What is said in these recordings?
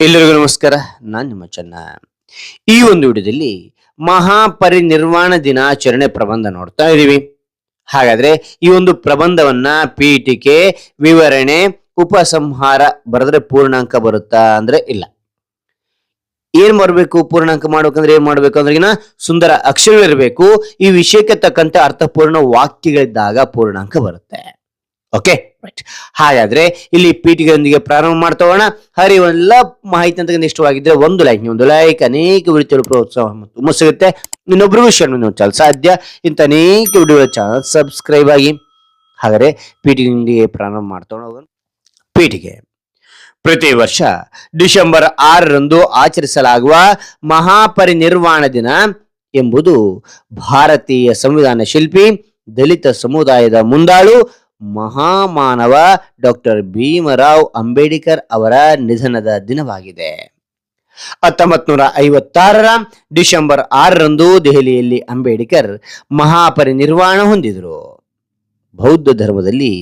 ಎಲ್ಲರಿಗೂ ನಮಸ್ಕಾರ. ನಾನು ನಿಮ್ಮ ಚೆನ್ನ. ಈ ಒಂದು ವಿಡಿಯೋದಲ್ಲಿ ಮಹಾಪರಿನಿರ್ವಾಣ ದಿನಾಚರಣೆ ಪ್ರಬಂಧ ನೋಡ್ತಾ ಇದೀವಿ. ಹಾಗಾದ್ರೆ ಈ ಒಂದು ಪ್ರಬಂಧವನ್ನ ಪೀಠಿಕೆ, ವಿವರಣೆ, ಉಪಸಂಹಾರ ಬರೆದ್ರೆ ಪೂರ್ಣಾಂಕ ಬರುತ್ತಾ ಅಂದ್ರೆ ಇಲ್ಲ. ಏನ್ ಮಾಡಬೇಕು, ಪೂರ್ಣಾಂಕ ಮಾಡ್ಬೇಕಂದ್ರೆ ಏನ್ ಮಾಡ್ಬೇಕು ಅಂದ್ರೆ ಸುಂದರ ಅಕ್ಷರಗಳಿರ್ಬೇಕು. ಈ ವಿಷಯಕ್ಕೆ ತಕ್ಕಂತೆ ಅರ್ಥಪೂರ್ಣ ವಾಕ್ಯಗಳಿದ್ದಾಗ ಪೂರ್ಣಾಂಕ ಬರುತ್ತೆ. ಓಕೆ ರೈಟ್ ಹಾಗಾದ್ರೆ ಇಲ್ಲಿ ಪೀಠಿಗೆಯೊಂದಿಗೆ ಪ್ರಾರಂಭ ಮಾಡ್ತೋಣ ಹರಿ ಎಲ್ಲ ಮಾಹಿತಿ ಅಂತ ಇಷ್ಟವಾಗಿದ್ರೆ ಒಂದು ಲೈಕ್ ಒಂದು ಲೈಕ್ ಅನೇಕ ವೃತ್ತಿಗಳು ಪ್ರೋತ್ಸಾಹ ಹುಮ್ಮಸ್ಸು ಸಿಗುತ್ತೆ. ಇನ್ನೊಬ್ರಿಗೂ ಶೇರ್ ಚಾನಲ್ ಸಾಧ್ಯ. ಇಂಥ ಅನೇಕ ವಿಡಿಯೋ ಚಾನಲ್ ಸಬ್ಸ್ಕ್ರೈಬ್ ಆಗಿ. ಹಾಗಾದ್ರೆ ಪೀಠಿಗೆಯೊಂದಿಗೆ ಪ್ರಾರಂಭ ಮಾಡ್ತಾ ಹೋಗೋಣ. ಪೀಠಿಗೆ. ಪ್ರತಿ ವರ್ಷ ಡಿಸೆಂಬರ್ ಆರರಂದು ಆಚರಿಸಲಾಗುವ ಮಹಾಪರಿನಿರ್ವಾಣ ದಿನ ಎಂಬುದು ಭಾರತೀಯ ಸಂವಿಧಾನ ಶಿಲ್ಪಿ ದಲಿತ ಸಮುದಾಯದ ಮುಂದಾಳು ಮಹಾಮಾನವ ಡಾಕ್ಟರ್ ಭೀಮರಾವ್ ಅಂಬೇಡ್ಕರ್ ಅವರ ನಿಧನದ ದಿನವಾಗಿದೆ. ಹತ್ತೊಂಬತ್ ನೂರ ಐವತ್ತಾರರ ಡಿಸೆಂಬರ್ ಆರರಂದು ದೆಹಲಿಯಲ್ಲಿ ಅಂಬೇಡ್ಕರ್ ಮಹಾಪರಿನಿರ್ವಾಣ ಹೊಂದಿದರು. ಬೌದ್ಧ ಧರ್ಮದಲ್ಲಿ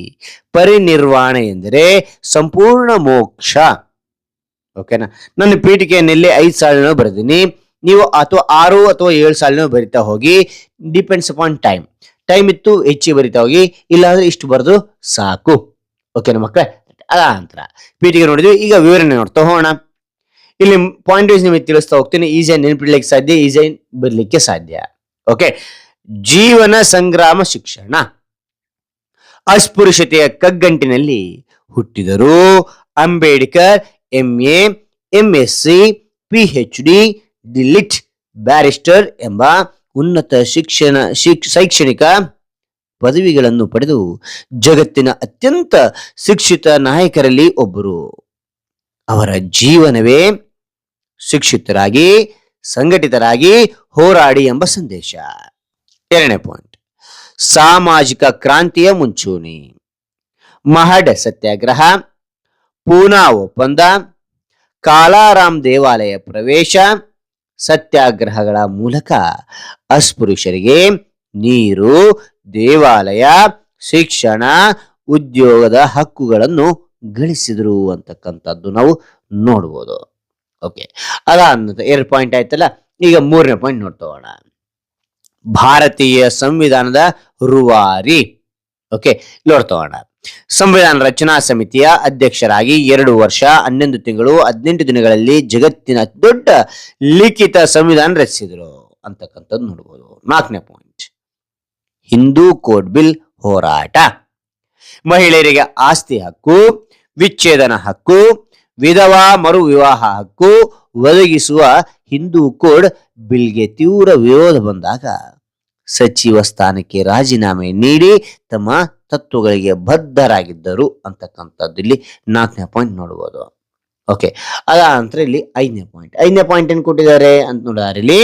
ಪರಿನಿರ್ವಾಣ ಎಂದರೆ ಸಂಪೂರ್ಣ ಮೋಕ್ಷ. ಓಕೆನಾ ನನ್ನ ಪೀಠಿಕೆಯನ್ನೆಲ್ಲಿ ಐದು ಸಾಲಿನ ಬರೆದೀನಿ. ನೀವು ಅಥವಾ ಆರು ಅಥವಾ ಏಳು ಸಾಲಿನ ಬರಿತಾ ಹೋಗಿ ಡಿಪೆಂಡ್ಸ್ ಅಪಾನ್ ಟೈಮ್ ಟೈಮ್ ಇತ್ತು ಹೆಚ್ಚಿ ಬರಿತಾ ಹೋಗಿ. ಇಲ್ಲಾಂದ್ರೆ ಇಷ್ಟು ಬರೆದು ಸಾಕು. ಓಕೆನಾ ಮಕ್ಕಳೇ ಅದ ನಂತರ ಪೀಠಿಗೆ ನೋಡಿದ್ವಿ, ಈಗ ವಿವರಣೆ ನೋಡ್ತಾ ಹೋಗೋಣ ಇಲ್ಲಿ ಪಾಯಿಂಟ್ ವೈಸ್ ನಿಮಗೆ ತಿಳಿಸ್ತಾ ಹೋಗ್ತೀನಿ. ಈಸಿಯಾಗಿ ನೆನಪಿಡ್ಲಿಕ್ಕೆ ಸಾಧ್ಯ ಈಸಿಯಾಗಿ ಬರಲಿಕ್ಕೆ ಸಾಧ್ಯ. ಓಕೆ ಜೀವನ ಸಂಗ್ರಾಮ ಶಿಕ್ಷಣ. ಅಸ್ಪೃಶ್ಯತೆಯ ಕಗ್ಗಂಟಿನಲ್ಲಿ ಹುಟ್ಟಿದರು. Ambedkar M A S C P H D DLitt barrister ಎಂಬ ಉನ್ನತ ಶಿಕ್ಷಣ, ಶಿಕ್, ಶೈಕ್ಷಣಿಕ ಪದವಿಗಳನ್ನು ಪಡೆದು ಜಗತ್ತಿನ ಅತ್ಯಂತ ಶಿಕ್ಷಿತ ನಾಯಕರಲ್ಲಿ ಒಬ್ಬರು. ಅವರ ಜೀವನವೇ ಶಿಕ್ಷಿತರಾಗಿ, ಸಂಘಟಿತರಾಗಿ ಹೋರಾಡಿ ಎಂಬ ಸಂದೇಶ. ಎರಡನೇ ಪಾಯಿಂಟ್. ಸಾಮಾಜಿಕ ಕ್ರಾಂತಿಯ ಮುಂಚೂಣಿ. ಮಹಡ್ ಸತ್ಯಾಗ್ರಹ, ಪೂನಾ ಒಪ್ಪಂದ, ಕಾಲಾರಾಮ್ ದೇವಾಲಯ ಪ್ರವೇಶ ಸತ್ಯಾಗ್ರಹಗಳ ಮೂಲಕ ಅಸ್ಪೃಶ್ಯರಿಗೆ ನೀರು, ದೇವಾಲಯ, ಶಿಕ್ಷಣ, ಉದ್ಯೋಗದ ಹಕ್ಕುಗಳನ್ನು ಗಳಿಸಿದರು ಅಂತಕ್ಕಂಥದ್ದು ನಾವು ನೋಡ್ಬೋದು. ಓಕೆ ಅದಾದ ಎರಡು ಪಾಯಿಂಟ್ ಆಯ್ತಲ್ಲ? ಈಗ ಮೂರನೇ ಪಾಯಿಂಟ್ ನೋಡ್ತೋಣ ಭಾರತೀಯ ಸಂವಿಧಾನದ ರೂವಾರಿ. ಓಕೆ ನೋಡ್ತೋಣ ಸಂವಿಧಾನ ರಚನಾ ಸಮಿತಿಯ ಅಧ್ಯಕ್ಷರಾಗಿ ಎರಡು ವರ್ಷ, ಹನ್ನೊಂದು ತಿಂಗಳು, ಹದಿನೆಂಟು ದಿನಗಳಲ್ಲಿ ಜಗತ್ತಿನ ದೊಡ್ಡ ಲಿಖಿತ ಸಂವಿಧಾನ ರಚಿಸಿದರು ಅಂತಕ್ಕಂಥದ್ದು ನೋಡ್ಬೋದು. ನಾಲ್ಕನೇ ಪಾಯಿಂಟ್ ಹಿಂದೂ ಕೋಡ್ ಬಿಲ್ ಹೋರಾಟ. ಮಹಿಳೆಯರಿಗೆ ಆಸ್ತಿ ಹಕ್ಕು, ವಿಚ್ಛೇದನ ಹಕ್ಕು, ವಿಧವಾ ಮರು ವಿವಾಹ ಹಕ್ಕು ಒದಗಿಸುವ ಹಿಂದೂ ಕೋಡ್ ಬಿಲ್ಗೆ ತೀವ್ರ ವಿರೋಧ ಬಂದಾಗ ಸಚಿವ ಸ್ಥಾನಕ್ಕೆ ರಾಜೀನಾಮೆ ನೀಡಿ ತಮ್ಮ ತತ್ವಗಳಿಗೆ ಬದ್ಧರಾಗಿದ್ದರು ಅಂತಕ್ಕಂಥದ್ದು ಇಲ್ಲಿ ನಾಲ್ಕನೇ ಪಾಯಿಂಟ್ ನೋಡ್ಬೋದು. ಓಕೆ ಅದ ನಂತರ ಇಲ್ಲಿ ಐದನೇ ಪಾಯಿಂಟ್ ಐದನೇ ಪಾಯಿಂಟ್ ಏನ್ ಕೊಟ್ಟಿದ್ದಾರೆ ಅಂತ ನೋಡಿದ್ರೆ ಇಲ್ಲಿ,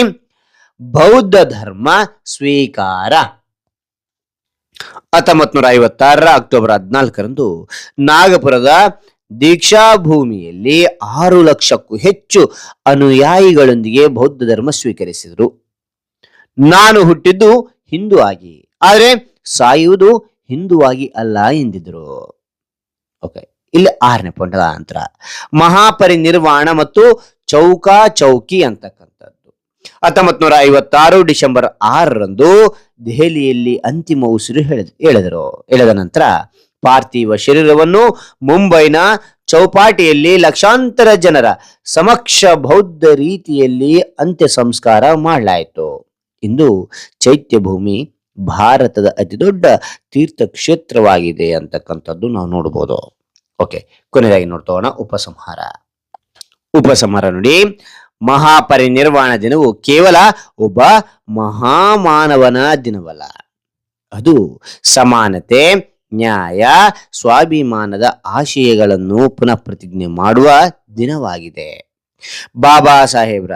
ಬೌದ್ಧ ಧರ್ಮ ಸ್ವೀಕಾರ. ಹತ್ತೊಂಬತ್ ನೂರ ಐವತ್ತಾರರ ಅಕ್ಟೋಬರ್ ಹದಿನಾಲ್ಕರಂದು ನಾಗಪುರದ ದೀಕ್ಷಾ ಭೂಮಿಯಲ್ಲಿ ಆರು ಲಕ್ಷಕ್ಕೂ ಹೆಚ್ಚು ಅನುಯಾಯಿಗಳೊಂದಿಗೆ ಬೌದ್ಧ ಧರ್ಮ ಸ್ವೀಕರಿಸಿದರು. ನಾನು ಹುಟ್ಟಿದ್ದು ಹಿಂದೂ ಆಗಿ. ಆದರೆ ಸಾಯುವುದು ಹಿಂದುವಾಗಿ ಅಲ್ಲ ಎಂದಿದ್ರು. ಓಕೆ ಇಲ್ಲಿ ಆರನೇ ಪಾಯಿಂಟ್ ನಂತರ ಮಹಾಪರಿನಿರ್ವಾಣ ಮತ್ತು ಚೌಕಾ ಚೌಕಿ ಅಂತಕ್ಕಂಥದ್ದು. ಹತ್ತೊಂಬತ್ ನೂರ ಐವತ್ತಾರು ಡಿಸೆಂಬರ್ ಆರರಂದು ದೆಹಲಿಯಲ್ಲಿ ಅಂತಿಮ ಉಸಿರು ಹೇಳಿದ ಹೇಳಿದರು ಎಳೆದ ನಂತರ ಪಾರ್ಥಿವ ಶರೀರವನ್ನು ಮುಂಬೈನ ಚೌಪಾಟಿಯಲ್ಲಿ ಲಕ್ಷಾಂತರ ಜನರ ಸಮಕ್ಷ ಬೌದ್ಧ ರೀತಿಯಲ್ಲಿ ಅಂತ್ಯ ಸಂಸ್ಕಾರ ಮಾಡಲಾಯಿತು. ಇಂದು ಚೈತ್ಯಭೂಮಿ ಭಾರತದ ಅತಿ ದೊಡ್ಡ ತೀರ್ಥ ಕ್ಷೇತ್ರವಾಗಿದೆ ಅಂತಕ್ಕಂಥದ್ದು ನಾವು ನೋಡ್ಬೋದು. ಓಕೆ ಕೊನೆಯದಾಗಿ ನೋಡ್ತೋಣ ಉಪಸಂಹಾರ. ಉಪಸಂಹಾರ ನೋಡಿ, ಮಹಾಪರಿನಿರ್ವಾಣ ದಿನವು ಕೇವಲ ಒಬ್ಬ ಮಹಾಮಾನವನ ದಿನವಲ್ಲ. ಅದು ಸಮಾನತೆ, ನ್ಯಾಯ, ಸ್ವಾಭಿಮಾನದ ಆಶಯಗಳನ್ನು ಪುನಃ ಪ್ರತಿಜ್ಞೆ ಮಾಡುವ ದಿನವಾಗಿದೆ. ಬಾಬಾ ಸಾಹೇಬ್ರ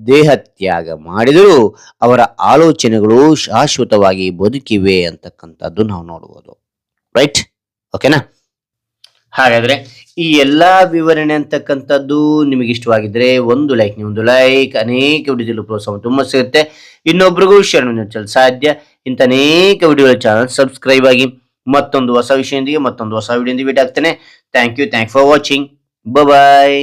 ದೇಹತ್ಯಾಗ ಮಾಡಿದರೂ ಅವರ ಆಲೋಚನೆಗಳು ಶಾಶ್ವತವಾಗಿ ಬದುಕಿವೆ ಅಂತಕ್ಕಂಥದ್ದು ನಾವು ನೋಡ್ಬೋದು. ರೈಟ್ ಓಕೆನಾ ಹಾಗಾದ್ರೆ ಈ ಎಲ್ಲ ವಿವರಣೆ ಅಂತಕ್ಕಂಥದ್ದು ನಿಮಗೆ ಇಷ್ಟವಾಗಿದ್ರೆ ಒಂದು ಲೈಕ್ ನೀವು ಒಂದು ಲೈಕ್ ಅನೇಕ ವಿಡಿಯೋದಲ್ಲಿ ಪ್ರೋತ್ಸಾಹ ತುಂಬ ಸಿಗುತ್ತೆ. ಇನ್ನೊಬ್ರಿಗೂ ಶೇರ್ ಸಾಧ್ಯ. ಇಂಥ ಅನೇಕ ವಿಡಿಯೋ ಚಾನಲ್ ಸಬ್ಸ್ಕ್ರೈಬ್ ಆಗಿ ಮತ್ತೊಂದು ಹೊಸ ವಿಷಯದೊಂದಿಗೆ ಮತ್ತೊಂದು ಹೊಸ ವಿಡಿಯೋದೊಂದಿಗೆ ಭೇಟಿ ಆಗ್ತೇನೆ thank you thank for watching bye